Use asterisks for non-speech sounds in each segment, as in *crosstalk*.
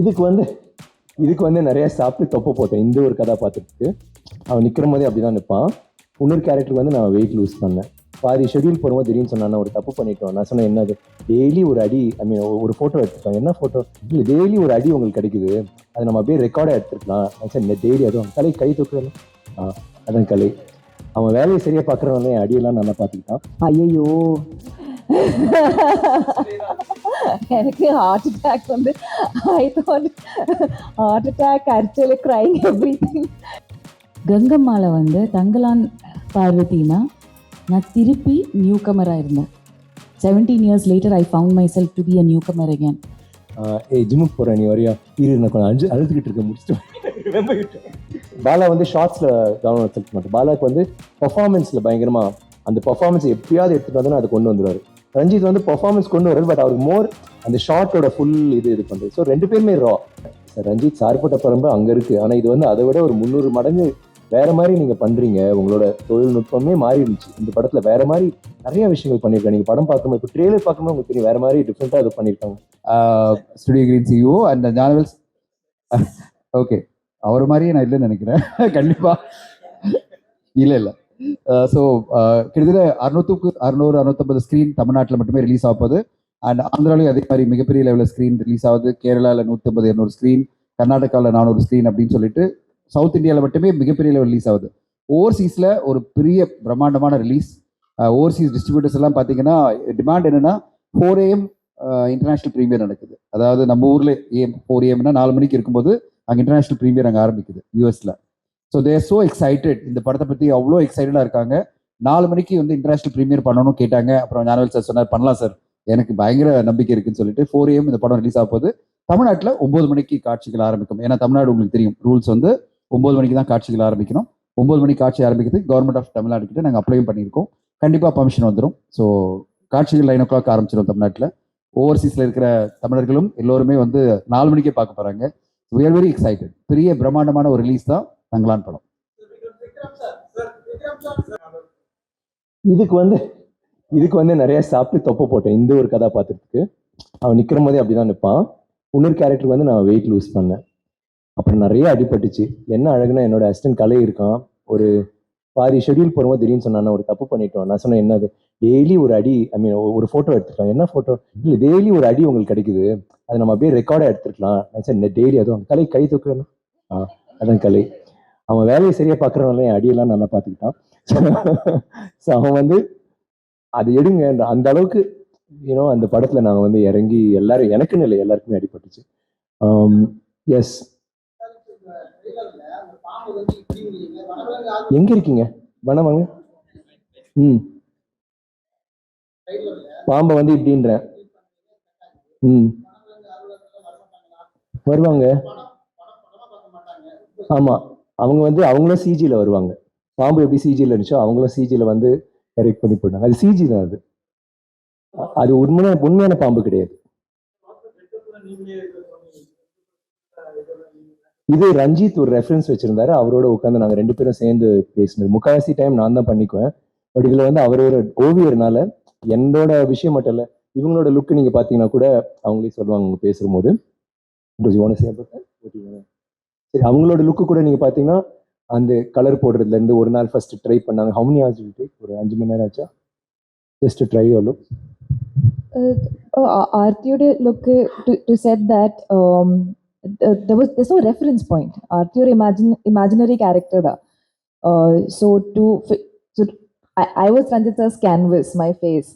இதுக்கு வந்து இதுக்கு வந்து நிறைய சாப்பிட்டு தொப்ப போட்டேன். இந்த ஒரு கதாபாத்திரத்துக்கு அவன் நிற்கிற போதே அப்படி தான் நிற்பான் இன்னொரு கேரக்டருக்கு வந்து நான் வெயிட் லூஸ் பண்ணேன். பாதி ஷெட்யூல் போடும்போது திடீர்னு சொன்னான் ஒரு தப்பு பண்ணிட்டோம். நான் சொன்னேன் என்னது? டெய்லி ஒரு அடி ஐ மீன் ஒரு ஃபோட்டோ எடுத்துக்கலாம் என்ன ஃபோட்டோ இல்லை டெய்லி ஒரு அடி உங்களுக்கு கிடைக்குது. அதை நம்ம அப்படியே ரெக்கார்டாக எடுத்துருக்கலாம் சார் சரி இந்த டெய்லி அதுவும் கலை கை தூக்குறது ஆ அதான் கலை. அவன் வேலையை சரியாக பார்க்குறவனே அடியெல்லாம் நல்லா பார்த்துக்கிட்டான். ஐயோ எனக்கு ஹார்ட் அட்டாக் வந்து I thought heart attack actually crying everything கங்கம்மால வந்து தங்கலான் பார்வதினா நான் திருப்பி நியூ கமராக இருந்தேன். Seventeen years later I found myself to be a newcomer again ஏ ஜிம்முக்கு போகிறேன் நீ வரியா? இரு நான் கொஞ்சம் அஞ்சு அழுதுகிட்டு இருக்க முடிச்சுட்டு பாலா வந்து ஷார்ட்ஸில் கவனம் செலுத்த மாட்டேன். பாலாக்கு வந்து பர்ஃபார்மன்ஸில் பயங்கரமாக அந்த பர்ஃபார்மன்ஸ் எப்படியாவது எடுத்துகிட்டு வந்து அதை கொண்டு வந்துருவாரு. ரஞ்சித் வந்து பர்ஃபார்மன்ஸ் கொண்டு வராரு பட் அவர் மோர் அந்த ஷார்ட்டோட ஃபுல் இது இது பண்ணுறது ஸோ ரெண்டு பேருமே ரா ரஞ்சித் சார்பட்ட பரம்பு அங்கே இருக்குது ஆனால் இது வந்து அதை விட ஒரு முந்நூறு மடங்கு வேற மாதிரி நீங்கள் பண்ணுறீங்க உங்களோட தொழில்நுட்பமே மாறிடுச்சு. இந்த படத்தில் வேற மாதிரி நிறைய விஷயங்கள் பண்ணியிருக்காங்க. நீங்கள் படம் பார்க்கும்போது இப்போ ட்ரெய்லர் பார்க்கும்போது உங்களுக்கு தெரியும் வேற மாதிரி டிஃப்ரெண்ட்டாக இது பண்ணியிருக்காங்க. ஸ்டுடியோ கிரீன் சிஓ அண்ட் ஜானவல்ஸ் ஓகே அவர் மாதிரியே நான் இல்லைன்னு நினைக்கிறேன். *laughs* கண்டிப்பா. இல்லை இல்லை. Uh, ஸோ uh, கிட்டத்தட்ட அறுநூத்துக்கு அறுநூறு அறுநூத்தம்பது ஸ்க்ரீன் தமிழ்நாட்டில் மட்டுமே ரிலீஸ் ஆகுது அண்ட் ஆந்திராலையும் அதே மாதிரி மிகப்பெரிய லெவலில் ஸ்க்ரீன் ரிலீஸ் ஆகுது. கேரளாவில் நூற்றம்பது இரநூறு ஸ்க்ரீன் கர்நாடகாவில் நானூறு ஸ்க்ரீன் அப்படின்னு சொல்லிட்டு சவுத் இந்தியாவில் மட்டுமே மிகப்பெரிய லெவல் ரிலீஸ் ஆகுது. ஓவர்சீஸில் ஒரு பெரிய பிரம்மாண்டமான ரிலீஸ் ஓவர்சீஸ் டிஸ்ட்ரிபியூட்டர்ஸ் எல்லாம் பார்த்தீங்கன்னா டிமாண்ட் என்னென்னா ஃபோர் ஏஎம் இன்டர்நேஷ்னல் ப்ரீமியர் நடக்குது. அதாவது நம்ம ஊரில் ஏஎம் ஃபோர் ஏஎம்னா நாலு மணிக்கு இருக்கும்போது அங்கே இன்டர்நேஷ்னல் ப்ரீமியர் அங்கே ஆரம்பிக்குது யூஎஸில் ஸோ தேர் ஸோ எக்ஸைட்டட் இந்த படத்தை பற்றி அவ்வளோ எக்ஸைட்டடாக இருக்காங்க. நாலு மணிக்கு வந்து இன்டர்நேஷனல் ப்ரீமியர் பண்ணணும்னு கேட்டாங்க. அப்புறம் ஞானவேல் சார் சொன்னார் பண்ணலாம் சார் எனக்கு பயங்கர நம்பிக்கை இருக்குன்னு சொல்லிட்டு ஃபோர் ஏஎம் இந்த படம் ரிலீஸ் ஆக போகுது. தமிழ்நாட்டில் ஒம்பது மணிக்கு காட்சிகள் ஆரம்பிக்கும். ஏன்னா தமிழ்நாடு உங்களுக்கு தெரியும் ரூல்ஸ் வந்து ஒம்பது மணிக்கு தான் காட்சிகள் ஆரம்பிக்கணும். ஒம்பது மணிக்கு காட்சி ஆரம்பிக்கிறதுக்கு கவர்மெண்ட் ஆஃப் தமிழ்நாடு கிட்ட நாங்கள் அப்ளையும் பண்ணியிருக்கோம். கண்டிப்பாக பர்மிஷன் வந்துடும் ஸோ காட்சிகள் நைன் ஓ கிளாக் ஆரம்பிச்சிடும் தமிழ்நாட்டில். ஓவர்சீஸில் இருக்கிற தமிழர்களும் எல்லோருமே வந்து நாலு மணிக்கே பார்க்க போகிறாங்க வி ஆர் வெரி எக்ஸைட்டட் பெரிய பிரம்மாண்டமான ஒரு ரிலீஸ் தான். தங்கலான் படம். இதுக்கு வந்து இதுக்கு வந்து நிறைய சாப்பிட்டு தொப்பை போட்டேன். இந்த ஒரு கதாபாத்திரத்துக்கு அவன் நிற்கிற போதே அப்படிதான் நிற்பான் இன்னொரு கேரக்டருக்கு வந்து நான் வெயிட் லூஸ் பண்ணேன். அப்புறம் நிறைய அடிபட்டுச்சு. என்ன அழகுனா என்னோட அசிஸ்டன்ட் கலை இருக்கான். ஒரு பாதி ஷெடியூல் போகும்போது திடீர்னு சொன்னான் ஒரு தப்பு பண்ணிட்டோம். நான் சொன்னேன் என்னது? டெய்லி ஒரு அடி ஐ மீன் ஒரு ஃபோட்டோ எடுத்துக்கலாம் என்ன ஃபோட்டோ இல்லை டெய்லி ஒரு அடி உங்களுக்கு கிடைக்குது. அதை நம்ம அப்படியே ரெக்கார்டாக எடுத்துருக்கலாம். நான் சரி டெய்லி அதுவும் கலை கை தூக்கணும் ஆ அதான் கலை. அவன் வேலையை சரியாக பார்க்குறவனால என் அடியெல்லாம் நல்லா பார்த்துக்கிட்டான் ஸோ அவன் வந்து அது எடுங்க அந்த அளவுக்கு யூனோ அந்த படத்தில் நாங்கள் வந்து இறங்கி எல்லாரும் எனக்குன்னு இல்லை எல்லாருக்குமே அடிபட்டுச்சு. Um, எஸ் எங்க இருக்கீங்க? வனவாங்க ம். பாம்பை வந்து இப்படின்றேன். ம். வருவாங்க. ஆமாம் அவங்க வந்து அவங்களும் சிஜியில் வருவாங்க. பாம்பு எப்படி சிஜியில் இருந்துச்சோ அவங்களும் சிஜியில் வந்து எரெக்ட் பண்ணி போட்டாங்க அது சிஜி தான் அது. அது உண்மையான உண்மையான பாம்பு கிடையாது. இது ரஞ்சித் ஒரு ரெஃபரன்ஸ் வச்சிருந்தாரு. அவரோட உட்காந்து நாங்கள் ரெண்டு பேரும் சேர்ந்து பேசினது. முக்காவாசி டைம் நான் தான் பண்ணிக்குவேன். பட் இதில் வந்து அவர் ஒரு ஓவியர்னால என்னோட விஷயம் மட்டும் இல்லை இவங்களோட லுக் நீங்கள் பார்த்தீங்கன்னா கூட அவங்களே சொல்லுவாங்க அவங்க பேசும்போது. சரி அவங்களோட லுக்கு கூட நீங்கள் பார்த்தீங்கன்னா அந்த கலர் போடுறதுலேருந்து ஒரு நாள் ஃபஸ்ட்டு ட்ரை பண்ணாங்க ஹவு மணி ஹவர்ஸ் விட்டு ஒரு அஞ்சு மணி நேரம் ஆச்சா just try R look ஆர்த்தியோட look to set that there was there's no reference point. Art your imagine imaginary character da. Uh, so to so I, I was Ranjit sir's canvas, my face.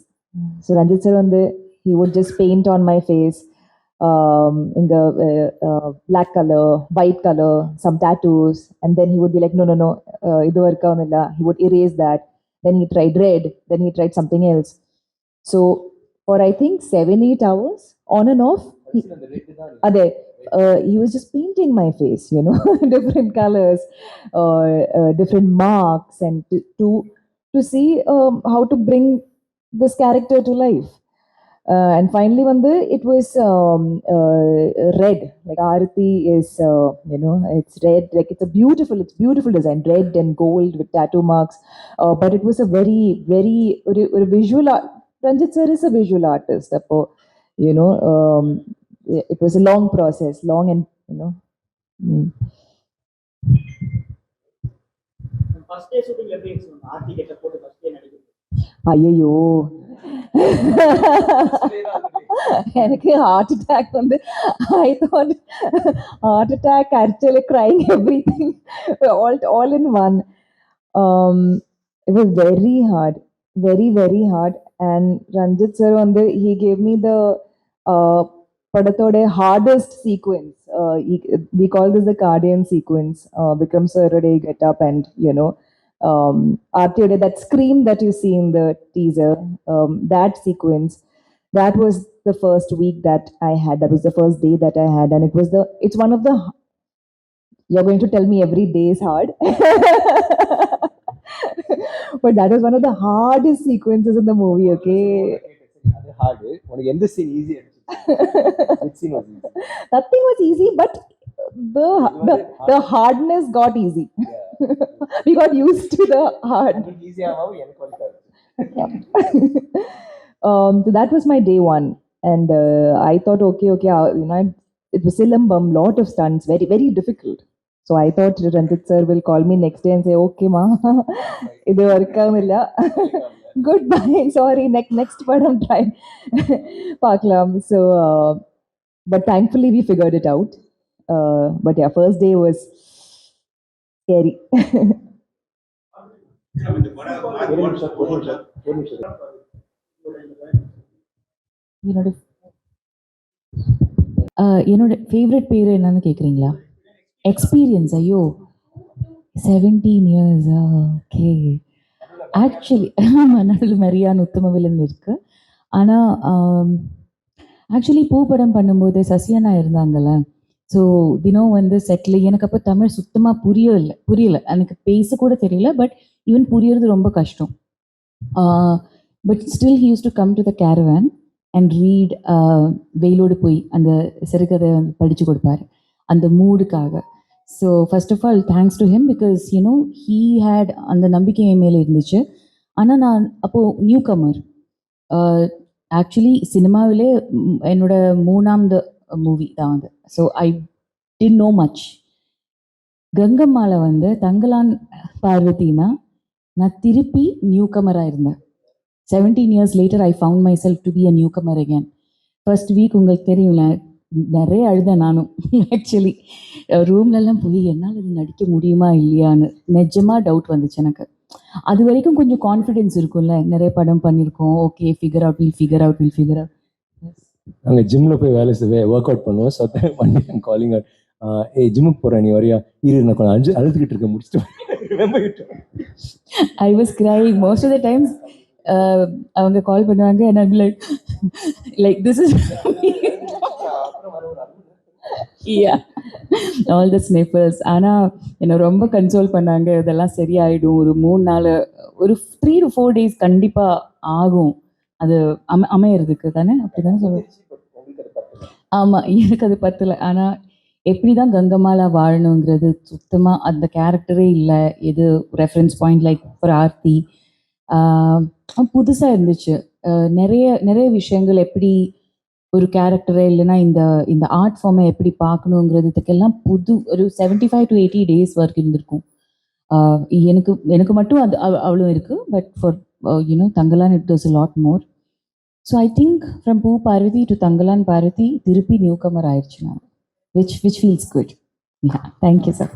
So Ranjit sir on the he would just paint on my face um, in the uh, uh, black color white color some tattoos and then he would be like no no no uh, he would erase that then he tried red then he tried something else so for I think seven, eight hours on and off. He, uh, he was just painting my face, you know, *laughs* different colors, uh, different marks, and to to, to see um, how to bring this character to life. Uh, and finally, when the, it was um, uh, red, like Arati is, uh, you know, it's red, like it's a beautiful, it's beautiful design, red and gold with tattoo marks. but it was a very, very, or a visual, Ranjit sir is a visual artist. Therefore, you know, um, it was a long process, long and, you know. Mm. ஐயோ எனக்கு heart attack வந்து I thought heart attack actually crying everything all all in one it was very hard very very hard and Ranjith sir வந்து he gave me the படத்தோட hardest sequence we call this the guardian sequence Vikram சரோட get up and you know um, Artyoda, that scream that you see in the teaser, um, that sequence, that was the first week that I had. That was the first day that I had, and it was the. It's one of the. You're going to tell me every day is hard, *laughs* but that was one of the hardest sequences in the movie. Okay. Hard. Nothing was easy, but the the, the hardness got easy. *laughs* we got used to the hard. ஈஸியாகவும் எனக்கு வந்து *laughs* um, so that was my day one, and uh, I thought, okay, okay, uh, you know, I- it was Silambam, lot of stunts, very, very difficult. So I thought Ranjit sir will call me next day and say, okay, ma, *laughs* இது work ஆகுமில்ல goodbye, sorry, next next part I'm trying. பார்க்கலாம். So, uh, but thankfully we figured it out. Uh, but yeah, first day was scary. ஒரு என்னோட uh, என்னோட favourite பேர் என்னன்னு கேட்குறீங்களா experience ஐயோ. Seventeen years okay actually நடுவில் மரியான் உத்தமவிலன் இருக்கு. ஆனால் ஆக்சுவலி um, பூ படம் பண்ணும்போது சசியனா இருந்தாங்கல்ல ஸோ தினம் வந்து செட்டில் எனக்கு அப்போ தமிழ் சுத்தமாக புரியல புரியல. எனக்கு பேச கூட தெரியல பட் ஈவன் புரியறது ரொம்ப கஷ்டம். But still he use to come to the caravan and read வெயிலோடு போய் அந்த சிறுகதை படித்து கொடுப்பாரு. அந்த மூடுக்காக. So first of all thanks to him because you know he had அந்த நம்பிக்கை என் மேலே இருந்துச்சு. ஆனால் நான் அப்போது நியூ கமர் ஆக்சுவலி சினிமாவிலே என்னோட மூணாவது மூவி தான் அது. So I didn't know much கங்கம்மால வந்து தங்கலான் பார்வதினா நான் திருப்பி நியூ கமராக இருந்தேன். Seventeen years later I found myself to be a newcomer again first week உங்களுக்கு தெரியும்ல நிறைய அழுதேன் நானும் ஆக்சுவலி ரூம்லலாம் போய் என்னால் இது நடிக்க முடியுமா இல்லையான்னு? நிஜமாக டவுட் வந்துச்சு எனக்கு. அது வரைக்கும் கொஞ்சம் கான்ஃபிடென்ஸ் இருக்கும்ல நிறைய படம் பண்ணியிருக்கோம் okay figure out will figure out will figure out நாங்கள் ஜிம்ல போய் வேலை செய்ய ஒர்க் அவுட் பண்ணுவோம் ஸோ பண்ணி காலிங் அவுட் ஏ ஜிம்முக்கு போகிறேன் நீ வரையா? இரு நான் கொஞ்சம் அஞ்சு அழுதுகிட்டு இருக்கேன் முடிச்சுட்டு I was cry most of the times அவங்க கால் பண்ணுவாங்க எனக்கு like like this is yeah all the snappers ஆனால் என்னை ரொம்ப கன்சோல் பண்ணாங்க. இதெல்லாம் சரியாயிடும். ஒரு மூணு நாள் ஒரு த்ரீ டு ஃபோர் டேஸ் கண்டிப்பாக ஆகும். அது அம அமையறதுக்கு தானே? அப்படி தானே சொல்லுவேன் ஆமாம் எனக்கு அது பத்தல. ஆனால் எப்படி தான் கங்கம்மாலா வாழணுங்கிறது சுத்தமாக அந்த கேரக்டரே இல்லை. எது reference point like for Aarthi. புதுசாக இருந்துச்சு. நிறைய நிறைய விஷயங்கள் எப்படி ஒரு கேரக்டரை இல்லைன்னா இந்த இந்த ஆர்ட் ஃபார்மை எப்படி பார்க்கணுங்கிறதுக்கெல்லாம் புது ஒரு seventy five to eighty days work இருந்திருக்கும் எனக்கு எனக்கு மட்டும் அது அவ்வளோ இருக்குது but for you know Thangalaan it does lot more so I think from Poo Parvathi to Thangalaan Parvati திருப்பி நியூ கமர் ஆயிடுச்சு நான் which which feels good thank you sir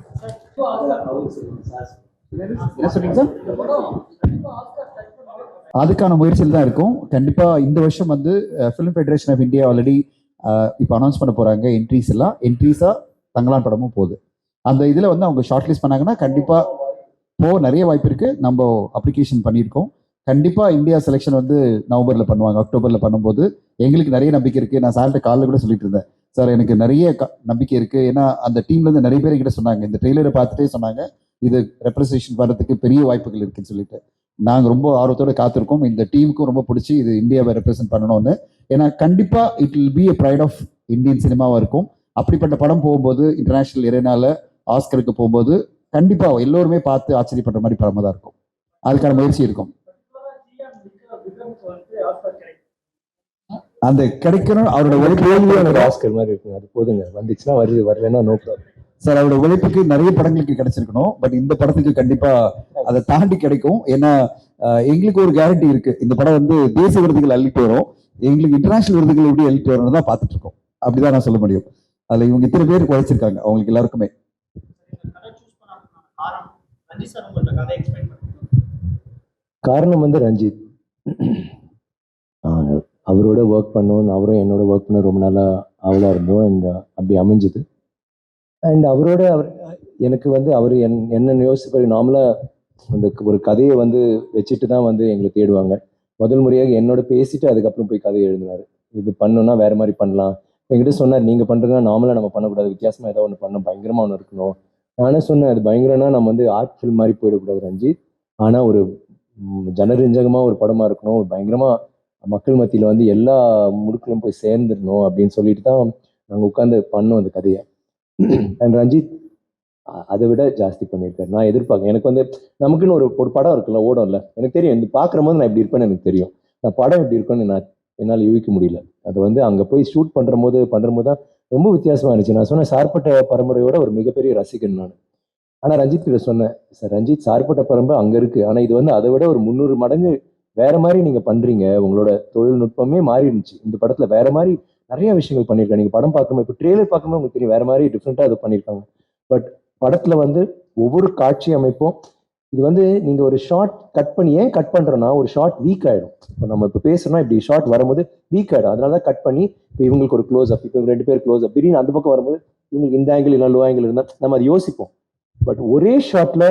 sir அதுக்கான முயற்சியில் தான் இருக்கும். கண்டிப்பாக இந்த வருஷம் வந்து film federation of India already இப்போ அனௌன்ஸ் பண்ண போகிறாங்க என்ட்ரிஸ் எல்லாம். என்ட்ரிஸாக தங்கலான் படமும் போகுது. அந்த இதில் வந்து அவங்க ஷார்ட் லிஸ்ட் பண்ணாங்கன்னா கண்டிப்பாக போக நிறைய வாய்ப்பு இருக்குது நம்ம அப்ளிகேஷன் பண்ணியிருக்கோம். கண்டிப்பாக இந்தியா செலெக்ஷன் வந்து நவம்பரில் பண்ணுவாங்க. அக்டோபரில் பண்ணும்போது எங்களுக்கு நிறைய நம்பிக்கை இருக்குது நான் சார்கிட்ட காலைல கூட சொல்லிட்டு இருந்தேன். சார் எனக்கு நிறைய க- நம்பிக்கை இருக்குது ஏன்னா அந்த டீம்லேருந்து நிறைய பேர் கிட்ட சொன்னாங்க. இந்த ட்ரெய்லரை பார்த்துட்டே சொன்னாங்க. இது ரெப்ரசன்டேஷன் வர்றதுக்கு பெரிய வாய்ப்புகள் இருக்குன்னு சொல்லிட்டு. நாங்கள் ரொம்ப ஆர்வத்தோட காத்திருக்கோம். இந்த டீமுக்கும் ரொம்ப பிடிச்சி இது இந்தியாவை ரெப்ரசென்ட் பண்ணணும்னு. ஏன்னா கண்டிப்பாக it will be a pride of Indian சினிமாவாக இருக்கும். அப்படிப்பட்ட படம் போகும்போது இன்டர்நேஷனல் இறைனால ஆஸ்கருக்கு போகும்போது கண்டிப்பாக எல்லோருமே பார்த்து ஆச்சரியப்படுற மாதிரி படமாக தான் இருக்கும். அதுக்கான முயற்சி இருக்கும் விக்ரமுக்கு வந்து ஆஸ்கர் கிடைக்கும் அந்த கிடைக்கணும் அவரோட உழைப்பு ஆஸ்கர் மாதிரி இருக்குங்க அது போதுங்க. வந்துச்சுன்னா வருது வரலன்னா நோ ப்ராப்ளம் சார் அவரோட உழைப்புக்கு நிறைய படங்களுக்கு கிடைச்சிருக்கணும். பட் இந்த படத்துக்கு கண்டிப்பா அதை தாண்டி கிடைக்கும். ஏன்னா எங்களுக்கு ஒரு கேரண்டி இருக்கு. இந்த படம் வந்து தேசிய விருதுகள் அள்ளிட்டு வரும். எங்களுக்கு இன்டர்நேஷனல் விருதுகள் எப்படி அள்ளிட்டு வரும்னு தான் பார்த்துட்டு இருக்கோம். அப்படிதான் நான் சொல்ல முடியும். அதுல இவங்க இத்தனை பேர் உழைச்சிருக்காங்க அவங்களுக்கு எல்லாருக்குமே. கதை சூஸ் பண்ண காரணம் வந்து ரஞ்சித். அவரோட ஒர்க் பண்ணோம் அவரும் என்னோட ஒர்க் பண்ண ரொம்ப நாளாக அவளாக இருந்தோம். அண்ட் uh, அப்படி அமைஞ்சுது. அண்ட் அவரோட அவர் எனக்கு வந்து அவர் என் என்ன யோசிப்பார் நார்மலாக அந்த ஒரு கதையை வந்து வச்சுட்டு தான் வந்து எங்களை தேடுவாங்க. முதல் முறையாக என்னோட பேசிட்டு அதுக்கப்புறம் போய் கதையை எழுதினார். இது பண்ணோன்னா வேறு மாதிரி பண்ணலாம். என்கிட்ட சொன்னார் நீங்கள் பண்ணுறதுனா நார்மலாக நம்ம பண்ணக்கூடாது. வித்தியாசமாக ஏதோ ஒன்று பண்ணணும் பயங்கரமாக ஒன்று இருக்கணும். நானே சொன்னேன் அது பயங்கரம்னா நம்ம வந்து ஆர்ட் ஃபில்ம் மாதிரி போயிடக்கூடாது ரஞ்சித். ஆனால் ஒரு ஜனரஞ்சகமாக ஒரு படமாக இருக்கணும். ஒரு பயங்கரமாக மக்கள் மத்தியில் வந்து எல்லா முடுக்கிலும் போய் சேர்ந்துடணும் அப்படின்னு சொல்லிட்டு தான் நாங்கள் உட்காந்து பண்ணோம் அந்த கதையை. அண்ட் ரஞ்சித் அதை விட ஜாஸ்தி பண்ணியிருக்காரு. நான் எதிர்பார்க்கேன் எனக்கு வந்து நமக்குன்னு ஒரு ஒரு படம் இருக்குல்ல ஓடும்ல. எனக்கு தெரியும் இந்த பார்க்குற போது நான் இப்படி இருப்பேன்னு எனக்கு தெரியும். நான் படம் இப்படி இருக்குன்னு நான் என்னால் யூகிக்க முடியல. அது வந்து அங்கே போய் ஷூட் பண்ணுற போது பண்ணுற போது தான் ரொம்ப வித்தியாசமாக இருந்துச்சு. நான் சொன்னேன் சார்பட்ட பரம்பரையோட ஒரு மிகப்பெரிய ரசிகன் நான். ஆனால் ரஞ்சித் கிட்ட சொன்னேன் சார் ரஞ்சித் சார்பட்ட பரம்பரை அங்கே இருக்குது ஆனால் இது வந்து அதை விட ஒரு முந்நூறு மடங்கு வேற மாதிரி நீங்க பண்றீங்க. உங்களோட தொழில்நுட்பமே மாறிடுச்சு. இந்த படத்துல வேற மாதிரி நிறைய விஷயங்கள் பண்ணியிருக்காங்க. நீங்க படம் பார்க்கும்போது இப்போ ட்ரெய்லர் பார்க்கும்போது உங்களுக்கு தெரியும் வேற மாதிரி டிஃப்ரெண்டா அது பண்ணியிருக்காங்க. பட் படத்துல வந்து ஒவ்வொரு காட்சி அமைப்பும் இது வந்து நீங்க ஒரு ஷார்ட் கட் பண்ணி ஏன் கட் பண்றோம்னா ஒரு ஷார்ட் வீக் ஆயிடும். இப்போ நம்ம இப்போ பேசுறோம்னா இப்படி ஷார்ட் வரும்போது வீக் ஆயிடும். அதனால தான் கட் பண்ணி இப்போ இவங்களுக்கு ஒரு க்ளோஸ் அப் இப்போ ரெண்டு பேர் க்ளோஸ் அப் திடீர்னு அந்த பக்கம் வரும்போது இவங்களுக்கு இந்த ஆங்கிள் இல்லை லோ ஆங்கிள் இருந்தால் நம்ம அதை யோசிப்போம். பட் ஒரே ஷார்ட்ல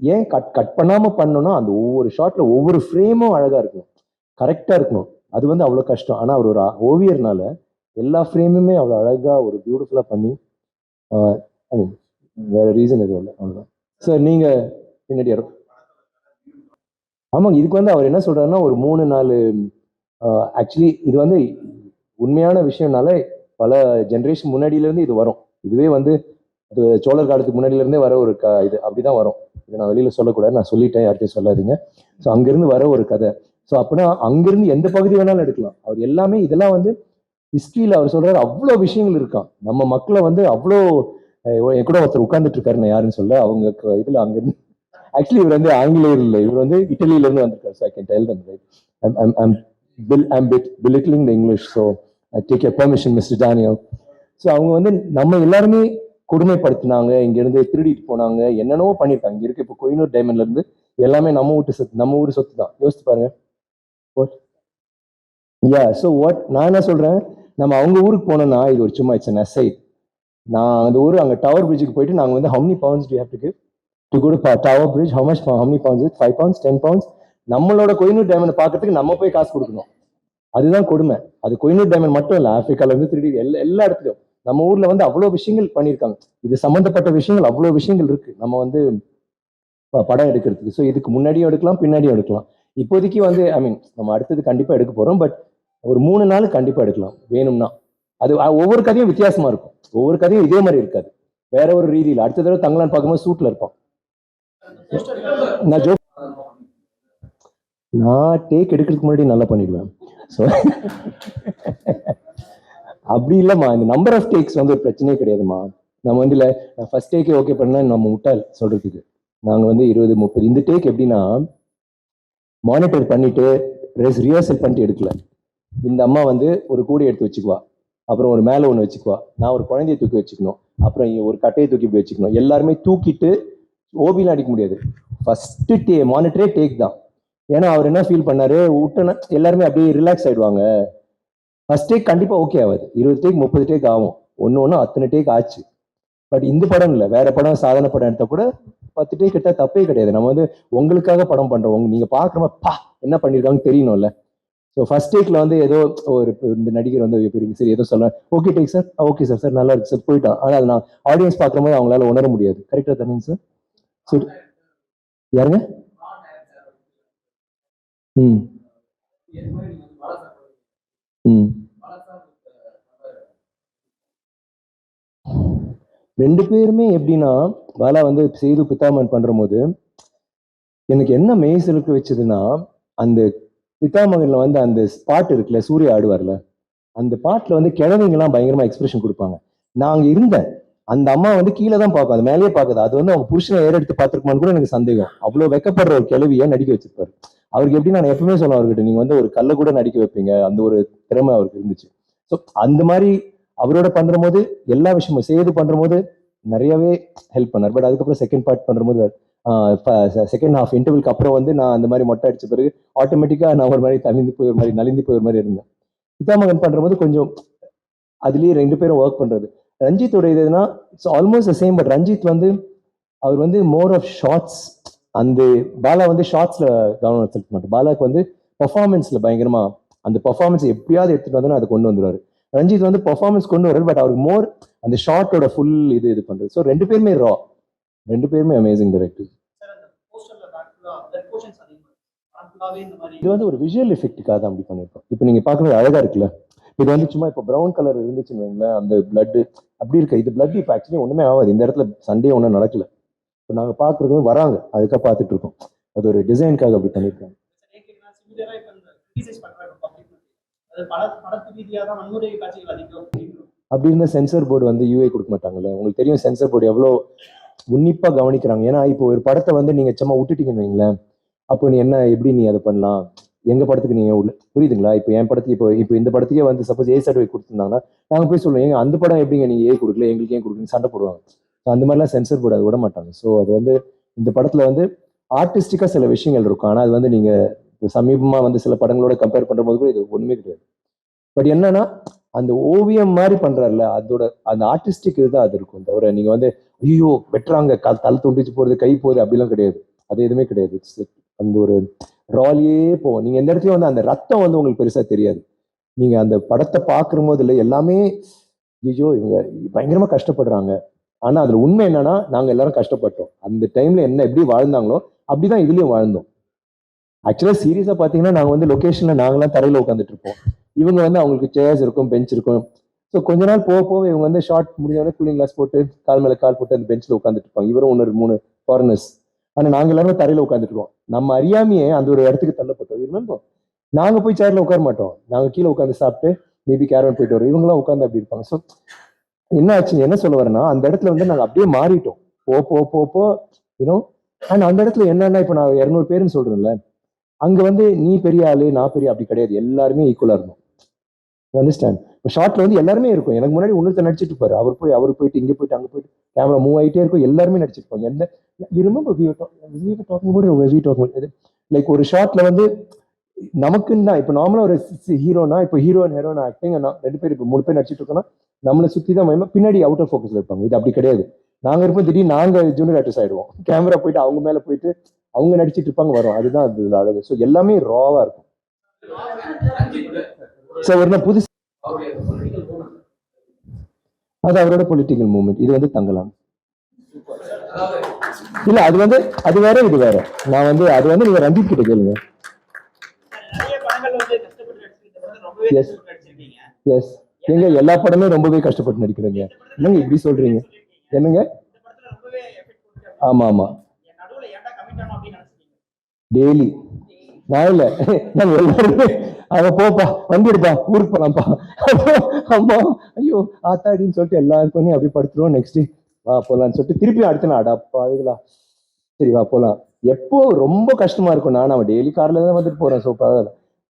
ஏன் கட் கட் பண்ணாம பண்ணணும்னா அந்த ஒவ்வொரு ஷாட்ல ஒவ்வொரு ஃப்ரேமும் அழகா இருக்கணும். கரெக்டா இருக்கணும். அது வந்து அவ்வளோ கஷ்டம். ஆனால் அவர் ஒரு ஓவியர்னால எல்லா ஃப்ரேமுமே அவ்வளோ அழகாக ஒரு பியூட்டிஃபுல்லாக பண்ணி ஆஹ் வேற ரீசன் எதுவும் இல்லை. அவ்வளோதான் சார் நீங்கள் பின்னாடி யாரும் ஆமாங்க இதுக்கு வந்து அவர் என்ன சொல்கிறாருன்னா ஒரு மூணு நாலு ஆக்சுவலி இது வந்து உண்மையான விஷயம்னால பல ஜென்ரேஷன் முன்னாடியிலேருந்து இது வரும். இதுவே வந்து அது சோழர் காலத்துக்கு முன்னாடியிலேருந்தே வர ஒரு க இது அப்படி தான் வரும். இதை நான் வெளியில் சொல்லக்கூடாது. நான் சொல்லிட்டேன் யார்கிட்டையும் சொல்லாதீங்க. ஸோ அங்கேருந்து வர ஒரு கதை. ஸோ அப்படின்னா அங்கேருந்து எந்த பகுதி வேணாலும் எடுக்கலாம். அவர் எல்லாமே இதெல்லாம் வந்து ஹிஸ்ட்ரியில் அவர் சொல்கிறார் அவ்வளோ விஷயங்கள் இருக்கான் நம்ம மக்களை வந்து அவ்வளோ என் கூட ஒருத்தர் உட்கார்ந்துட்டு இருக்காரு நான் யாருன்னு சொல்ல அவங்க இதில் அங்கேருந்து ஆக்சுவலி இவர் வந்து ஆங்கிலேயர் இல்லை. இவர் வந்து இட்டலியிலேருந்து வந்திருக்காரு. So I can tell them right bill I'm bit belittling the English so take a permission mister Daniel so அவங்க வந்து நம்ம எல்லாருமே கொடுமைப்படுத்தினாங்க இங்கேருந்து திருடிட்டு போனாங்க என்னென்னவோ பண்ணியிருக்காங்க. இங்க இருக்க இப்போ கோயினூர் டைமண்ட்ல இருந்து எல்லாமே நம்ம வீட்டு சொத்து நம்ம ஊர் சொத்து தான். யோசிச்சு பாருங்க. யா ஸோ வாட் நான் என்ன சொல்றேன்? நம்ம அவங்க ஊருக்கு போனோம்னா இது ஒரு சும்மா இட்ஸ் அன் நான் அந்த ஊர் அங்கே டவர் பிரிட்ஜுக்கு போயிட்டு நாங்கள் வந்து how many pounds to have to give to good tower bridge how much how many pounds five pounds ten pounds நம்மளோட கோயினூர் டைமண்ட் பார்க்கறதுக்கு நம்ம போய் காசு கொடுக்கணும். அதுதான் கொடுமை. அது கோயினூர் டைமண்ட் மட்டும் இல்லை ஆப்பிரிக்கால இருந்து திருடி எல்லா எல்லா இடத்துலையும் நம்ம ஊர்ல வந்து அவ்வளோ விஷயங்கள் பண்ணியிருக்காங்க. இது சம்மந்தப்பட்ட விஷயங்கள் அவ்வளோ விஷயங்கள் இருக்கு. நம்ம வந்து படம் எடுக்கிறதுக்கு. ஸோ இதுக்கு முன்னாடியும் எடுக்கலாம் பின்னாடியும் எடுக்கலாம். இப்போதைக்கு வந்து ஐ மீன் நம்ம அடுத்தது கண்டிப்பாக எடுக்க போகிறோம் பட் ஒரு மூணு நாள் கண்டிப்பாக எடுக்கலாம். வேணும்னா. அது ஒவ்வொரு கதையும் வித்தியாசமா இருக்கும். ஒவ்வொரு கதையும் இதே மாதிரி இருக்காது. வேற ஒரு ரீதியில். அடுத்த தடவை தங்கலான்னு பார்க்கும்போது சூட்டில் இருப்பான். நான் ஜோ நான் டேக் எடுக்கிறதுக்கு முன்னாடி நல்லா பண்ணிடுவேன். ஸோ *laughs* அப்படி இல்லைம்மா. இந்த நம்பர் ஆஃப் டேக்ஸ் வந்து ஒரு பிரச்சனையே கிடையாதும்மா. நம்ம வந்து இல்லை நான் ஃபர்ஸ்ட் டேக்கே ஓகே பண்ணா நம்ம முட்டால் சொல்றதுக்கு. நாங்கள் வந்து இருபது முப்பது. இந்த டேக் எப்படின்னா மானிட்டர் பண்ணிட்டு ரெஸ் ரிஹர்சல் பண்ணிட்டு எடுக்கல. இந்த அம்மா வந்து ஒரு கூடை எடுத்து வச்சுக்குவா. அப்புறம் ஒரு மேலே ஒன்று வச்சுக்குவா. நான் ஒரு குழந்தைய தூக்கி வச்சுக்கணும். அப்புறம் ஒரு கட்டையை தூக்கி இப்படி வச்சுக்கணும். எல்லாருமே தூக்கிட்டு ஓபிலாம் அடிக்க முடியாது. ஃபர்ஸ்ட் டே மானிட்டரே டேக் தான். ஏன்னா அவர் என்ன ஃபீல் பண்ணாரு? விட்டன எல்லாருமே அப்படியே ரிலாக்ஸ் ஆயிடுவாங்க. ஃபர்ஸ்ட் டேக் கண்டிப்பா ஓகே ஆகாது. இருபது டேக் முப்பது டேக் ஆகும். ஒன்று ஒன்று அத்தனை டேக் ஆச்சு. பட் இந்த படம் இல்லை. வேற படம் சாதாரண படம் எடுத்தா கூட பத்து டேக் கிட்ட தப்பே கிடையாது. நம்ம வந்து உங்களுக்காக படம் பண்றோம். உங்க நீங்க பாக்குறமா பா என்ன பண்ணிருக்காங்கன்னு தெரியணும்ல. ஸோ ஃபர்ஸ்ட் டேக்ல வந்து ஏதோ ஒரு இந்த நடிகர் வந்து பெரிய சரி ஏதோ சொல்ல okay take sir okay sir sir நல்லா இருக்கு சார் போயிட்டான். ஆனால் அது நான் ஆடியன்ஸ் பார்க்கும்போது அவங்களால உணர முடியாது. கரெக்டாக தானே சார் சரி யாருங்க? ம். ரெண்டு பேருமே எப்படின்னா பாலா வந்து செய்து பித்தாமன் பண்ற போது எனக்கு என்ன மேய்சலுக்கு வச்சதுன்னா அந்த பித்தாமகனில் வந்து அந்த பாட்டு இருக்குல்ல சூர்யா ஆடுவார்ல அந்த பாட்டுல வந்து கிழவிங்கெல்லாம் பயங்கரமா எக்ஸ்பிரஷன் கொடுப்பாங்க. நான் இருந்தேன். அந்த அம்மா வந்து கீழே தான் பார்க்கும். அது மேலேயே பார்க்குது. அது வந்து அவங்க புருஷனை ஏறெடுத்து பார்த்துருக்குமான்னு கூட எனக்கு சந்தேகம். அவ்வளோ வெக்கப்படுற ஒரு கிழவியை நடிக்க வச்சிருப்பாரு. அவருக்கு எப்படி நான் எப்பவுமே சொல்லுவேன் அவர்கிட்ட நீங்க வந்து ஒரு கல்லை கூட நடிக்க வைப்பீங்க. அந்த ஒரு திறமை அவருக்கு இருந்துச்சு. ஸோ அந்த மாதிரி அவரோட பண்ணுற போது எல்லா விஷயமும் சேது பண்ணுற போது நிறையவே ஹெல்ப் பண்ணார். பட் அதுக்கப்புறம் செகண்ட் பார்ட் பண்ணுற போது செகண்ட் ஹாஃப் இன்டர்வியூக்கு அப்புறம் வந்து நான் அந்த மாதிரி மொட்டை அடிச்ச பிறகு ஆட்டோமேட்டிக்காக நான் ஒரு மாதிரி தலிந்து போய் ஒரு மாதிரி நலிந்து போய் ஒரு மாதிரி இருந்தேன். பிதாமகன் பண்ணுற போது கொஞ்சம் அதுலேயே ரெண்டு பேரும் ஒர்க் பண்ணுறது ரஞ்சித்தோட இதுனா it's almost same but Ranjith வந்து அவர் வந்து மோர் ஆஃப் ஷார்ட்ஸ் அந்த பாலா வந்து ஷார்ட்ஸில் கவனம் செலுத்த மாட்டோம் பாலாக்கு வந்து பர்ஃபார்மன்ஸில் பயங்கரமாக அந்த பெர்ஃபார்மன்ஸ் எப்படியாவது எடுத்துட்டு வந்து அதை கொண்டு வந்துருவாரு. ரஞ்சித் வந்து பெர்ஃபார்மன்ஸ் கொண்டு வர்றாரு பட் அவருக்கு மோர் அந்த ஷார்ட்டோட ஃபுல் இது இது பண்றது. ஸோ ரெண்டு பேருமே ரா ரெண்டு பேருமே அமேசிங் டைரக்டர் இது வந்து ஒரு விஷுவல் எஃபெக்ட்டுக்காக தான் அப்படி பண்ணியிருக்கோம். இப்போ நீங்க பார்க்கறது அழகா இருக்குல்ல? இது வந்து சும்மா இப்போ ப்ரௌன் கலர் இருந்துச்சுன்னு வைங்களேன் அந்த பிளட் அப்படி இருக்கு இது பிளட் இப்போ ஆக்சுவலி ஒண்ணுமே ஆகாது. இந்த இடத்துல சண்டே ஒன்றும் நடக்கல. இப்போ நாங்க பார்க்கறதும் வராங்க. அதுக்காக பார்த்துட்டு இருக்கோம். அது ஒரு டிசைனுக்காக அப்படி பண்ணியிருக்காங்க. அப்படி இருந்த சென்சர் போர்டு வந்து யூஏ கொடுக்க மாட்டாங்கல்ல. உங்களுக்கு தெரியும் சென்சர் போர்டு எவ்வளோ உன்னிப்பா கவனிக்கிறாங்க. ஏன்னா இப்போ ஒரு படத்தை வந்து நீங்க சும்மா விட்டுட்டீங்கன்னு வைங்களேன். அப்போ நீ என்ன எப்படி நீ அதை பண்ணலாம்? எங்க படத்துக்கு நீங்க உள்ள புரியுதுங்களா? இப்போ என் படத்துக்கு இப்போ இப்போ இந்த படத்துக்கே வந்து சப்போஸ் ஏ சர்டிஃபிகேட் கொடுத்துருந்தாங்கன்னா நாங்க போய் சொல்லுவோம் ஏங்க அந்த படம் எப்படிங்க நீங்க ஏ கொடுக்கல? எங்களுக்கு ஏன் கொடுக்கல சண்டை போடுவாங்க. ஸோ அந்த மாதிரிலாம் சென்சர் போர்டு அதை விட மாட்டாங்க. ஸோ அது வந்து இந்த படத்துல வந்து ஆர்டிஸ்டிக்கா சில விஷயங்கள் இருக்கும். ஆனா அது வந்து நீங்க இப்போ வந்து சில படங்களோட கம்பேர் பண்ணும்போது கூட இது ஒன்றுமே கிடையாது. பட் என்னன்னா அந்த ஓவியம் மாதிரி பண்றாருல அதோட அந்த ஆர்டிஸ்டிக் இதுதான் அது இருக்கும். தவிர நீங்க வந்து ஐயோ வெட்டுறாங்க கால் தலை துண்டிச்சு போறது கை போகுது அப்படிலாம் கிடையாது. அது எதுவுமே கிடையாது. அந்த ஒரு ராலியே போவோம் நீங்க எந்த இடத்துலயும் வந்து அந்த ரத்தம் வந்து உங்களுக்கு பெருசா தெரியாது. நீங்க அந்த படத்தை பார்க்குற போது இல்லை எல்லாமே ஐயோ இவங்க பயங்கரமா கஷ்டப்படுறாங்க. ஆனா அதுல உண்மை என்னன்னா நாங்க எல்லாரும் கஷ்டப்பட்டோம். அந்த டைம்ல என்ன எப்படி வாழ்ந்தாங்களோ அப்படிதான் இதுலயும் வாழ்ந்தோம். ஆக்சுவலாக சீரியஸாக பார்த்தீங்கன்னா நாங்கள் வந்து லொக்கேஷனில் நாங்களாம் தரையில் உட்காந்துட்டு இருப்போம் இவங்க வந்து அவங்களுக்கு சேர்ஸ் இருக்கும் பெஞ்ச் இருக்கும். ஸோ கொஞ்ச நாள் போக போக இவங்க வந்து ஷார்ட் முடிஞ்சவொடனே கூலிங் கிளாஸ் போட்டு கால் மேலே கால் போட்டு அந்த பெஞ்சில் உட்காந்துட்டு இருப்பாங்க இவரும் ஒன்று மூணு ஃபாரினர்ஸ் ஆனால் நாங்கள் எல்லாமே தரையில் உட்காந்துட்டு நம்ம அறியாமையே அந்த ஒரு இடத்துக்கு தள்ளப்பட்டோம். ரிமெம்பர் நாங்கள் போய் சேரில் உட்கார மாட்டோம். நாங்கள் கீழே உட்காந்து சாப்பிட்டு மேபி கேரவன் போயிட்டு வரோம் இவங்களாம் உட்காந்து அப்படி இருப்பாங்க. ஸோ என்ன ஆச்சு என்ன சொல்ல வரேன்னா அந்த இடத்துல வந்து நாங்கள் அப்படியே மாறிட்டோம். போ போ போ போ யூனோ அண்ட் அந்த இடத்துல என்னன்னா இப்போ நான் இரநூறு பேருன்னு சொல்றேன்ல அங்க வந்து நீ பெரிய ஆளு நான் பெரிய அப்படி கிடையாது. எல்லாருமே ஈக்குவலா இருந்தோம். அண்டர்ஸ்டாண்ட் இப்போ ஷார்ட்ல வந்து எல்லாருமே இருக்கும். எனக்கு முன்னாடி ஒன்றுத்த நடிச்சிட்டு இருப்பாரு. அவர் போய் அவர் போயிட்டு இங்க போயிட்டு அங்க போயிட்டு கேமரா மூவ் ஆயிட்டே இருக்கும். எல்லாருமே நடிச்சிருப்பாங்க எந்த டாக்கிங் லைக் ஒரு ஷார்ட்ல வந்து நமக்குன்னு தான் இப்போ நார்மலா ஒரு ஹீரோனா இப்போ ஹீரோ அண்ட் ஹீரோன் ஆக்டிங் ரெண்டு பேர் இப்போ மூணு பேர் நடிச்சிட்டு இருக்கோம்னா நம்மளை சுத்தி தான் மயமா பின்னாடி அவுட் ஆஃப் ஃபோக்கஸ்ல இருப்பாங்க. இது அப்படி கிடையாது. நாங்க இருப்போம் திடீர்னு நாங்க ஜூனியர் ஆர்டிஸ்ட் ஆயிடுவோம். *laughs* கேமரா போயிட்டு அவங்க மேல போயிட்டு அவங்க நடிச்சிட்டு இருப்பாங்க வரும். அதுதான் அதுல அழகு. ஸோ எல்லாமே ராவா இருக்கும். சார் ஒரு புதுசு அது அவரோட பொலிட்டிக்கல் மூவ்மெண்ட் இது வந்து தங்கலாம். இல்ல அது வந்து அது வேற இது வேற. நான் வந்து அது வந்து நீங்க ரஞ்சித் கிட்ட கேளுங்க. எஸ் எஸ் எங்க எல்லா படமே ரொம்பவே கஷ்டப்பட்டு நடிக்கிறேங்க. என்னங்க இப்படி சொல்றீங்க? என்னங்க? ஆமா ஆமா என் நடுவுல ஏன்டா கமிட் ஆனோம் அப்படின்னு நினைச்சிருக்கீங்க டெய்லி நான் இல்ல நாங்க எல்லாருமே போப்பா வண்டி எடுப்பா ஊருக்கு போலாம்ப்பா அம்மா ஐயோ ஆத்தாடின்னு சொல்லிட்டு எல்லாருக்கும் அப்படி படுத்துருவோம். நெக்ஸ்ட் வா போலாம்னு சொல்லிட்டு திருப்பி அடுத்த நாள் அடாப்பாவிகளா சரி வா போலாம். எப்போ ரொம்ப கஷ்டமா இருக்கும். நான் அவன் டெய்லி கார்ல தான் வந்துட்டு போறேன். ஸோ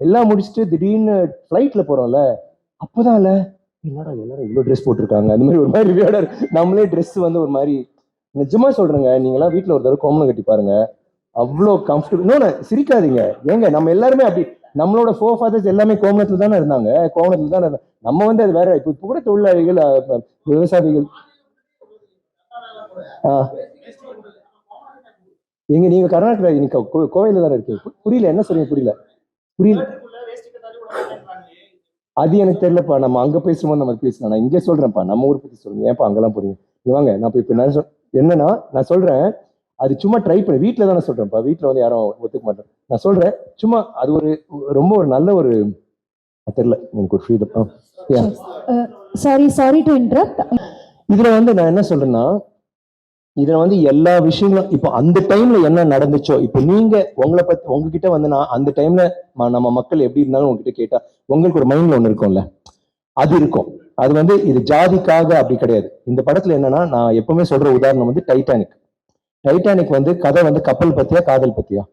எல்லாம் முடிச்சுட்டு திடீர்னு ஃப்ளைட்ல போறோம்ல அப்போதான் இல்ல என்னடா எல்லாரும் இவ்வளோ ட்ரெஸ் போட்டிருக்காங்க? அந்த மாதிரி ஒரு மாதிரி நம்மளே ட்ரெஸ் வந்து ஒரு மாதிரி நிஜமா சொல்றேங்க நீங்களாம் வீட்டுல ஒரு தடவை கோமணம் கட்டி பாருங்க. அவ்வளோ கம்ஃபர்டபுள் இன்னொன்று சிரிக்காதீங்க. ஏங்க நம்ம எல்லாருமே அப்படி நம்மளோட ஃபோர் ஃபாதர்ஸ் எல்லாமே கோமணத்துல தானே இருந்தாங்க. கோமணத்துல தானே இருந்தாங்க நம்ம வந்து அது வேற இப்போ கூட தொழிலாளிகள் விவசாயிகள். ஆ. எங்க நீங்க கர்நாடகா நீங்க கோ- கோவையில தானே இருக்கீங்க? புரியல என்ன சொல்றீங்க புரியல. புரியல. அது எனக்கு தெரியலப்பா. நம்ம அங்க பேசும்போது நம்ம பேசலாம் நான் இங்கே சொல்றேன்ப்பா. நம்ம ஊர் பத்தி சொல்லுங்க. ஏன்ப்பா அங்கெல்லாம் போறீங்க? வாங்க. நான் இப்ப இப்ப நான் சொல் என்னன்னா நான் சொல்றேன் அது சும்மா ட்ரை பண்ணி. வீட்டில் தானே சொல்றேன்ப்பா. வீட்டில் வந்து யாரும் ஒத்துக்க மாட்டேன் நான் சொல்றேன் சும்மா அது ஒரு ரொம்ப ஒரு நல்ல ஒரு தெரியல எனக்கு ஒரு freedom sorry, sorry to interrupt. இதுல வந்து நான் என்ன சொல்றேன்னா இதுல வந்து எல்லா விஷயங்களும் இப்போ அந்த டைம்ல என்ன நடந்துச்சோ இப்போ நீங்க உங்களை பத்தி உங்ககிட்ட வந்து நான் அந்த டைம்ல நம்ம மக்கள் எப்படி இருந்தாலும் உங்ககிட்ட கேட்டா உங்களுக்கு ஒரு மைண்ட்ல ஒண்ணு இருக்கும்ல. அது இருக்கும். அது வந்து இது ஜாதிக்காக அப்படி கிடையாது. இந்த படத்துல என்னன்னா நான் எப்பவுமே சொல்ற உதாரணம் வந்து டைட்டானிக். டைட்டானிக் வந்து கதை வந்து கப்பல் பத்தியா காதல் பத்தியா?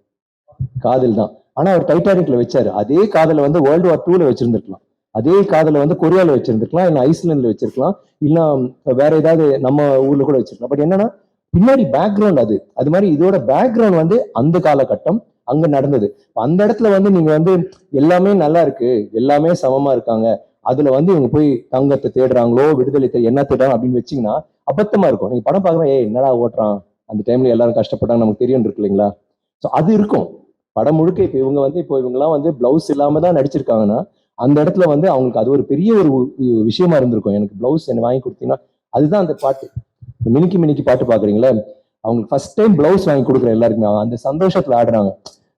காதல் தான். ஆனா அவர் டைட்டானிக்ல வச்சாரு. அதே காதலை வந்து வேர்ல்டு வார் டூல வச்சிருந்துருக்கலாம். அதே காதலை வந்து கொரியால வச்சிருந்துருக்கலாம். இல்ல ஐஸ்லாண்ட்ல வச்சிருக்கலாம். இல்ல வேற ஏதாவது நம்ம ஊர்ல கூட வச்சிருக்கலாம். பட் என்னன்னா பின்னாடி பேக்ரவுண்ட் அது. அது மாதிரி இதோட பேக்ரவுண்ட் வந்து அந்த காலகட்டம் அங்க நடந்தது. அந்த இடத்துல வந்து நீங்க வந்து எல்லாமே நல்லா இருக்கு. எல்லாமே சமமா இருக்காங்க. அதுல வந்து இவங்க போய் தங்கத்தை தேடுறாங்களோ விடுதலை என்ன தேடுறாங்க அப்படின்னு வச்சீங்கன்னா அபத்தமா இருக்கும். நீங்க படம் பார்க்கவே ஏ என்னடா ஓட்டுறான்? அந்த டைம்ல எல்லாரும் கஷ்டப்பட்டாங்க நமக்கு தெரியும் இருக்கு இல்லைங்களா? ஸோ அது இருக்கும். படம் முழுக்க இப்போ இவங்க வந்து இப்போ இவங்கெல்லாம் வந்து பிளவுஸ் இல்லாம தான் நடிச்சிருக்காங்கன்னா அந்த இடத்துல வந்து அவங்களுக்கு அது ஒரு பெரிய ஒரு விஷயமா இருந்திருக்கும். எனக்கு பிளவுஸ் என்ன வாங்கி கொடுத்தீங்கன்னா அதுதான் அந்த பாட்டு. மினிக்கு மினிக்கி மினிக்கி பாட்டு பாக்குறீங்களே அவங்களுக்கு ஃபர்ஸ்ட் டைம் பிளவுஸ் வாங்கி கொடுக்குற எல்லாருக்குமே அவங்க அந்த சந்தோஷத்துல ஆடுறாங்க.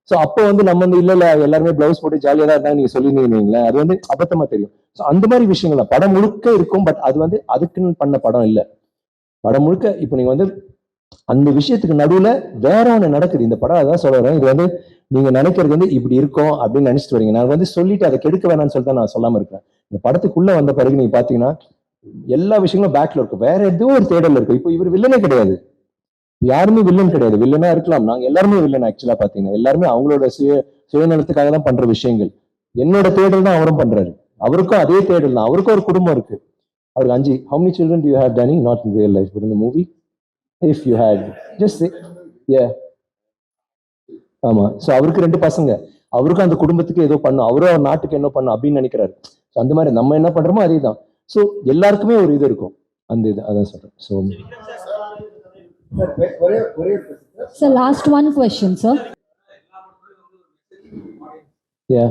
ஸோ அப்போ வந்து நம்ம வந்து இல்ல இல்ல எல்லாருமே பிளவுஸ் போட்டு ஜாலியா தான் இருந்தாங்க நீங்க சொல்லியிருந்தீங்களே அது வந்து அபத்தமா தெரியும். ஸோ அந்த மாதிரி விஷயங்கள் தான். படம் முழுக்க இருக்கும் பட் அது வந்து அதுக்குன்னு பண்ண படம் இல்ல. படம் முழுக்க இப்போ நீங்க வந்து அந்த விஷயத்துக்கு நடுவுல வேற ஒண்ணு நடக்குது. இந்த படம் அதான் சொல்ல இது வந்து நீங்க நினைக்கிறது வந்து இப்படி இருக்கும் அப்படின்னு நினைச்சிட்டு வரீங்க. நான் வந்து சொல்லிட்டு அதை கெடுக்க வேணாம்னு சொல்லிட்டு தான் நான் சொல்லாம இருக்கேன் இந்த படத்துக்குள்ள வந்த பிறகு நீங்க பாத்தீங்கன்னா எல்லா விஷயங்களும் பேக்ல இருக்கும். வேற ஏதோ ஒரு தேடல் இருக்கும். இப்போ இவர் வில்லனே கிடையாது. யாருமே வில்லன் கிடையாது. வில்லனா இருக்கலாம். நாங்க எல்லாருமே வில்லன் ஆக்சுவலா பாத்தீங்கன்னா. எல்லாருமே அவங்களோட சுய சுயநலத்துக்காக தான் பண்ற விஷயங்கள். என்னோட தேடல் தான் அவரும் பண்றாரு. அவருக்கும் அதே தேடல் தான். அவருக்கும் ஒரு குடும்பம் இருக்கு. அவருக்கு அஞ்சு. How many children you have Danny not in real life இந்த movie if you had just you ஆமா. சோ அவருக்கு ரெண்டு பசங்க. அவருக்கும் அந்த குடும்பத்துக்கு ஏதோ பண்ணும். அவரும் அவர் நாட்டுக்கு என்ன பண்ணும் அப்படின்னு நினைக்கிறாரு. ஸோ அந்த மாதிரி நம்ம என்ன பண்றோமோ அதே தான் ஸோ எல்லாருக்குமே ஒரு இது இருக்கும். அந்த இது அதான் சொல்றேன். So last one question, sir. Yeah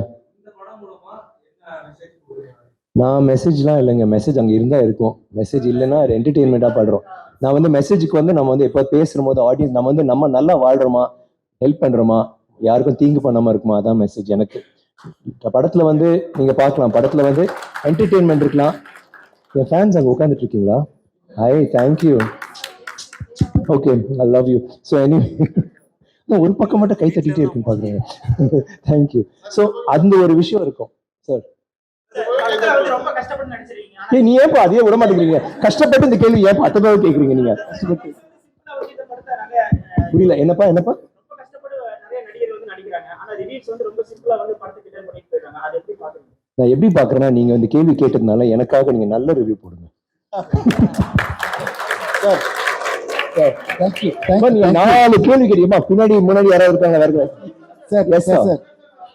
நான் மெசேஜ்லாம் இல்லைங்க. மெசேஜ் அங்கே இருந்தால் இருக்கும். மெசேஜ் இல்லைன்னா என்டர்டெயின்மெண்ட்டாக பாடுறோம். நான் வந்து மெசேஜுக்கு வந்து நம்ம வந்து எப்போ பேசுகிற போது ஆடியன்ஸ் நம்ம வந்து நம்ம நல்லா வாழ்கிறோமா ஹெல்ப் பண்ணுறோமா யாருக்கும் தீங்கு பண்ணாமல் இருக்குமா? அதான் மெசேஜ் எனக்கு. படத்துல வந்து நீங்க பார்க்கலாம். படத்துல வந்து என்டர்டெயின்மெண்ட் இருக்கலாம். என் ஃபேன்ஸ் அங்கே உட்காந்துட்டு இருக்கீங்களா? Hi thank you okay I love you so any ஒரு பக்கம் மட்டும் கை தட்டிட்டே இருக்குன்னு பாக்குறேன் தேங்க்யூ ஸோ அந்த ஒரு விஷயம் இருக்கும் சார் படத்துல வந்து ரொம்ப கஷ்டப்பட்டு நடிச்சிருக்கீங்க. ஆனா ஏய் நீ ஏன்ப்பா அதையே விட மாட்டேங்கிறீங்க? கஷ்டப்பட்டு இந்த கேள்வி ஏன் அத்தனை கேட்குறீங்க நீங்க? கஷ்டப்பட்டு. புரியல. என்னப்பா என்னப்பா? ரொம்ப கஷ்டப்பட்டு நிறைய நடிகர் வந்து நடிக்கிறாங்க. ஆனா ரிவ்யூஸ் வந்து ரொம்ப சிம்பிளா வந்து படத்தை கிட்ட பண்ணிட்டு போயிருக்காங்க அது எப்படி பாக்குறீங்க நான் எப்படி பாக்குறேன்னா நீங்க இந்த கேள்வி கேட்டதுனால எனக்காக நீங்க நல்ல ரிவ்யூ போடுங்க. நாலு கேள்வி கேட்டீங்கப்பா பின்னாடி முன்னாடி யாராவது இருக்காங்க வேற சார்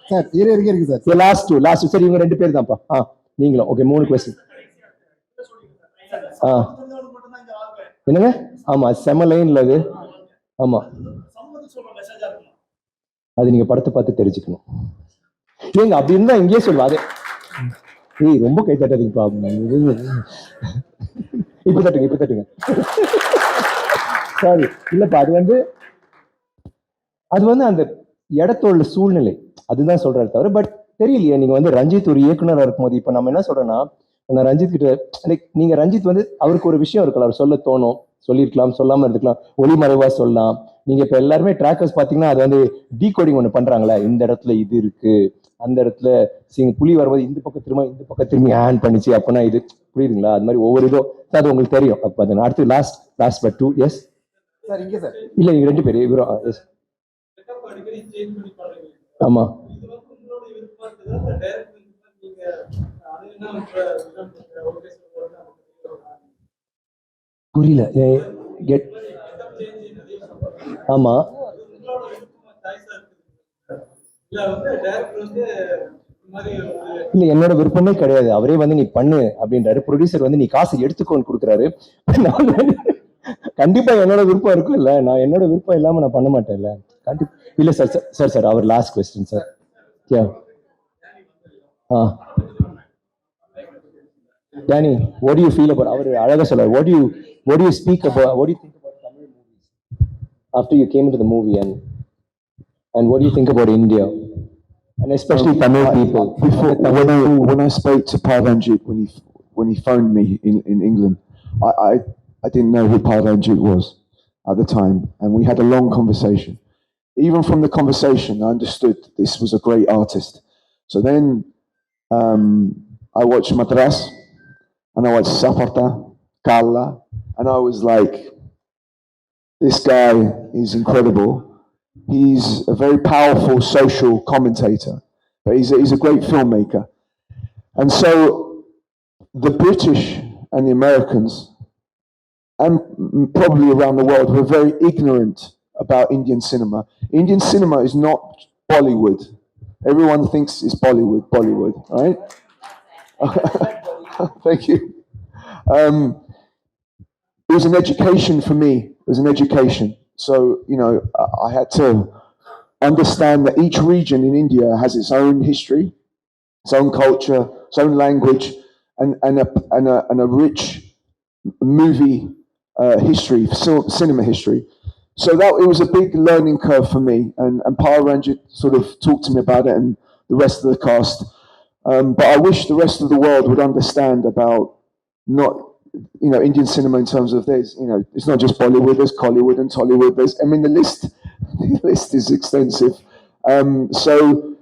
சார் இரு இருக்கு இருக்கு சார் லாஸ்ட் டூ லாஸ்ட் சரி இவங்க ரெண்டு பேர் தான்ப்பா. ஆ நீங்களும். ஓகே மூணு கொஸ்டின் ஆ. என்னங்க? ஆமா செம லைன்ல அது. ஆமா. அது நீங்க படத்தை பார்த்து தெரிஞ்சுக்கணும். ஏங்க அப்படி இருந்தா இங்கேயே சொல்லுவா அது. ஏய் ரொம்ப கை தட்டாதீங்கப்பா. இப்ப தட்டுங்க இப்ப தட்டுங்க. சாரி இல்லப்பா அது வந்து அது வந்து அந்த இடத்தோட சூழ்நிலை. அதுதான் சொல்றாரு தவிர பட் தெரியலையே நீங்க வந்து ரஞ்சித் ஒரு இயக்குனராக இருக்கும்போது இப்போ நம்ம என்ன சொல்றோம்னா நான் ரஞ்சித் கிட்ட லைக் நீங்க ரஞ்சித் வந்து அவருக்கு ஒரு விஷயம் இருக்கலாம் அவர் சொல்ல தோணும் சொல்லியிருக்கலாம் சொல்லாம இருந்துக்கலாம் ஒளிமறைவா சொல்லலாம். நீங்க இப்ப எல்லாருமே ட்ராக்கர்ஸ் பாத்தீங்கன்னா அது வந்து டீகோடிங் ஒன்று பண்றாங்களா இந்த இடத்துல இது இருக்கு அந்த இடத்துல சிங்க புலி வரும்போது இந்த பக்கம் திரும்ப இந்த பக்கம் திரும்பி ஹேண்ட் பண்ணிச்சு அப்படின்னா இது புரியுதுங்களா? அது மாதிரி ஒவ்வொரு இதோ அது உங்களுக்கு தெரியும். அப்போ அது அடுத்து last last but two yes sir இங்கே சார். இல்ல நீங்க ரெண்டு பேர் இவரும் எஸ். ஆமா. புரியல. கெட் ஆமா. இல்ல இல்ல என்னோட விருப்பமே கிடையாது. அவரே வந்து நீ பண்ணு அப்படின்றாரு. ப்ரொடியூசர் வந்து நீ காசு எடுத்துக்கோன்னு கொடுக்குறாரு. நான் வந்து, கண்டிப்பா என்னோட விருப்பம் இருக்கும் இல்ல நான் என்னோட விருப்பம் இல்லாம நான் பண்ண மாட்டேன்ல கண்டிப்பா இல்ல சார் சார் சார் அவர் last question sir yeah ah Danny do you feel about அவர் அழகா சொல்றாரு do you speak about what do you think about Tamil movies after you came into the movie and and what do you think about India and especially Tamil people Before, when I when I spoke to Parvanjit when he when he phoned me in, in England, I, I I didn't know who Parvanjit was. at the time, and we had a long conversation. Even from the conversation, I understood this was a great artist. So then um, I watched Madras, and I watched Saparta, Kalla, and I was like, this guy is incredible. He's a very powerful social commentator, but he's a, he's a great filmmaker. And so the British and the Americans, and probably around the world, were very ignorant about Indian cinema. Indian cinema is not Bollywood. Everyone thinks it's Bollywood, Bollywood, right? *laughs* Thank you. Um, it was an education for me. It was an education. So, you know, I- I had to understand that each region in India has its own history, its own culture, its own language, and, and, a, and, a, and a rich movie uh, history, cinema history. So that it was a big learning curve for me, and and Power Ranjit sort of talked to me about it, and the rest of the cast. Um, but I wish the rest of the world would understand about not you know Indian cinema in terms of there's you know it's not just Bollywood, there's Collywood and Tollywood. There's I mean the list *laughs* the list is extensive. Um, so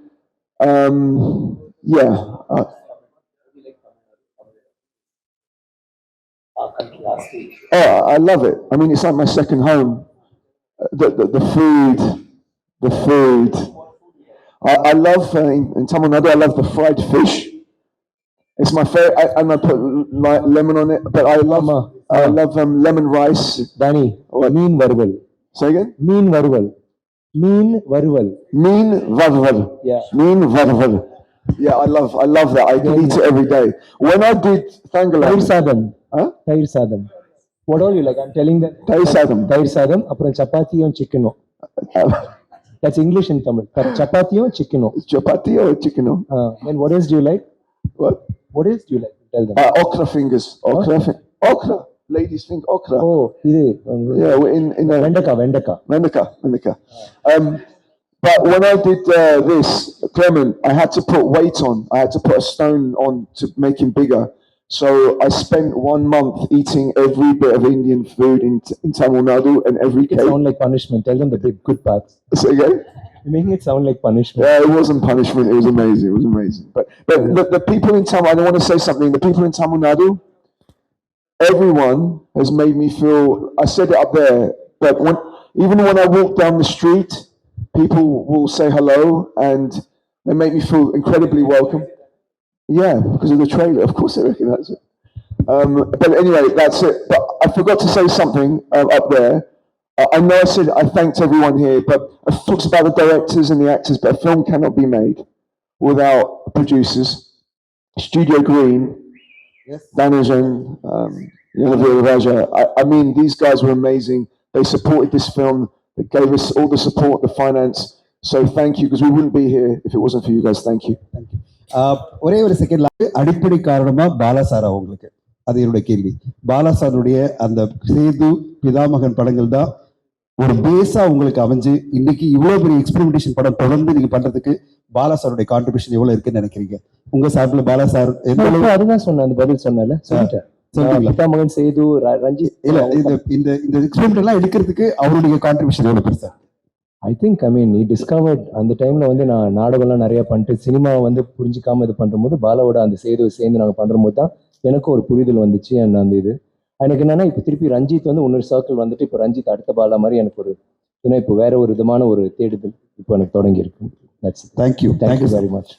um, yeah, uh, oh, I love it. I mean it's like my second home. Uh, The the, the food, the food. I, I love uh, in, in Tamil Nadu. I love the fried fish. It's my favorite. I, and I put li- lemon on it, but I love ஆமா I love um, lemon rice. தானி மீன் வறுவல் Say again. மீன் வறுவல் மீன் வறுவல் Mean varvar. Yeah. Mean varvar. Yeah, I love I love that. I can eat it every day. When I did தயிர் Thangalam, சாதம் Huh? தயிர் சாதம் what all you like I'm telling that Thai sadam. தயிர் சாதம் அப்புறம் சப்பாத்தியும் சிக்கனும் that's English இன் தமிழ் சப்பாத்தியும் சிக்கனும் Chapati or chicken? or- and what else do you like What? what else do you like tell them Uh, okra fingers. Okra. Fi- okra. Ladies think okra. ஓ இது Yeah, we're in in a வெண்டைக்காய் வெண்டைக்காய் Vendika, Vendika. Um, but when I did uh, this, Clement, I had to put weight on. I had to put a stone on to make him bigger. So I spent one month eating every bit of Indian food in, in Tamil Nadu and every it cake. sound like punishment tell them the big good parts Say again? you're making it sound like punishment Yeah, it wasn't punishment. It was amazing. It was amazing. But but the, the people in Tamil, I don't want to say something. The people in Tamil Nadu, everyone has made me feel. I said it up there, but when even when I walk down the street, people will say hello and they make me feel incredibly welcome. Yeah, because of the trailer. Of course, they recognize it. Um, but anyway, that's it. But I forgot to say something uh, up there. Uh, I know I said I thanked everyone here, but I talked about the directors and the actors, but a film cannot be made without producers. Studio Green, Yes. Danajan, um, Yanavir Raja. I, I mean, these guys were amazing. They supported this film. They gave us all the support, the finance. So thank you, because we wouldn't be here if it wasn't for you guys. Thank you. ஆஹ் ஒரே ஒரு செகண்ட்ல அடிப்படை காரணமா Bala sir அவங்களுக்கு அது என்னுடைய கேள்வி. பாலா சாருடைய அந்த சேது பிதாமகன் படங்கள் தான் ஒரு பேஸா உங்களுக்கு அமைஞ்சு இன்னைக்கு இவ்வளவு பெரிய எக்ஸ்பெரிமெண்டேஷன் படம் தொடர்ந்து நீங்க பண்றதுக்கு பாலா சாருடைய கான்ட்ரிபியூஷன் எவ்வளவு இருக்குன்னு நினைக்கிறீங்க? உங்க சார்பில் பாலா சார் அதுதான் சொன்னேன் அந்த பதில் சொன்னேன்ல. சொல்லிட்டேன்? பிதாமகன் சேது ர- ரஞ்சித். இல்ல இந்த இந்த இந்த எக்ஸ்பெரிமெண்ட் எல்லாம் எடுக்கிறதுக்கு அவருடைய கான்ட்ரிபியூஷன் எவ்வளவு பெருசா? ஐ திங்க் ஐ மீன் நீ டிஸ்கவர்ட் அந்த டைம்ல வந்து நான் நாடகம்லாம் நிறைய பண்ணிட்டு சினிமாவை வந்து புரிஞ்சிக்காம இது பண்ணும்போது பாலாவோட அந்த சேதுவை சேர்ந்து நாங்கள் பண்ணும்போது தான் எனக்கும் ஒரு புரிதல் வந்துச்சு and அந்த இது. எனக்கு என்னன்னா இப்போ திருப்பி ரஞ்சித் வந்து இன்னொரு சர்க்கிள் வந்துட்டு இப்போ ரஞ்சித் அடுத்த பாலா மாதிரி எனக்கு ஒரு ஏன்னா இப்போ வேற ஒரு விதமான ஒரு தேடுதல் இப்போ எனக்கு தொடங்கி இருக்கு that's thank you thank you thank you very much